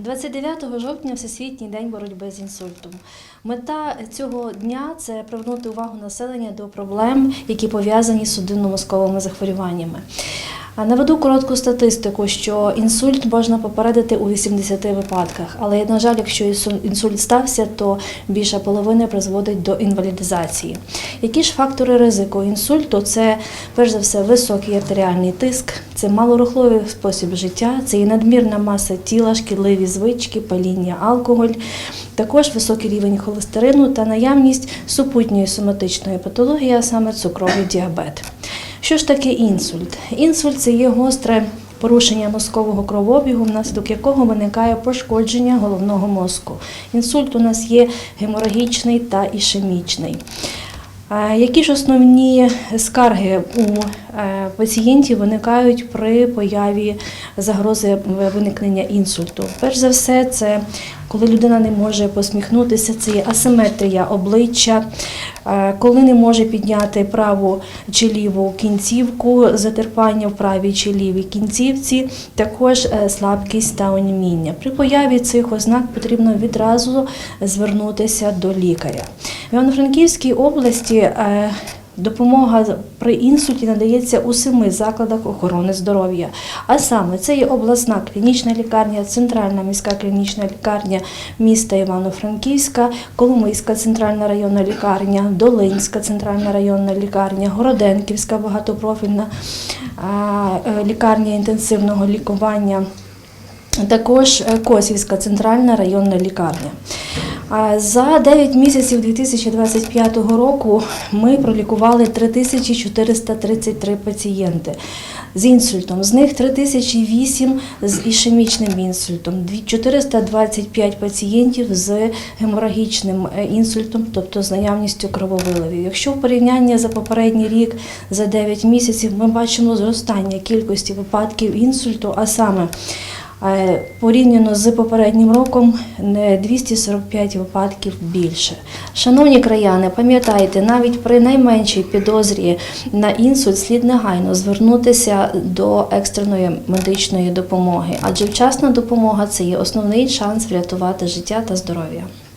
29 жовтня Всесвітній день боротьби з інсультом. Мета цього дня це привернути увагу населення до проблем, які пов'язані з судинно-мозковими захворюваннями. Наведу коротку статистику, що інсульт можна попередити у 80 випадках, але на жаль, якщо інсульт стався, то більша половина призводить до інвалідизації. Які ж фактори ризику інсульту? Це перш за все високий артеріальний тиск, це малорухливий спосіб життя, це і надмірна маса тіла, шкідливі звички, паління, алкоголь, також високий рівень холестерину та наявність супутньої соматичної патології, а саме цукровий діабет. Що ж таке інсульт? Інсульт це є гостре порушення мозкового кровообігу, внаслідок якого виникає пошкодження головного мозку. Інсульт у нас є геморагічний та ішемічний. Які ж основні скарги у е, пацієнтів виникають при появі загрози виникнення інсульту? Перш за все, це коли людина не може посміхнутися, це є асиметрія обличчя, е, коли не може підняти праву чи ліву кінцівку, затерпання в правій чи лівій кінцівці, також е, слабкість та оніміння. При появі цих ознак потрібно відразу звернутися до лікаря. В Івано-Франківській області е, допомога при інсульті надається у семи закладах охорони здоров'я. А саме це є обласна клінічна лікарня, центральна міська клінічна лікарня міста Івано-Франківська, Коломийська центральна районна лікарня, Долинська центральна районна лікарня, Городенківська багатопрофільна е, лікарня інтенсивного лікування. Також е, Косівська центральна районна лікарня. За 9 місяців 2025 року ми пролікували 3433 пацієнти з інсультом. З них 3008 з ішемічним інсультом, дві- 425 пацієнтів з геморагічним е, інсультом, тобто з наявністю крововиливів. Якщо в порівнянні за попередній рік за 9 місяців ми бачимо зростання кількості випадків інсульту, а саме Порівняно з попереднім роком не 245 випадків більше. Шановні краяни, пам'ятайте, навіть при найменшій підозрі на інсульт слід негайно звернутися до екстреної медичної допомоги, адже вчасна допомога це є основний шанс врятувати життя та здоров'я.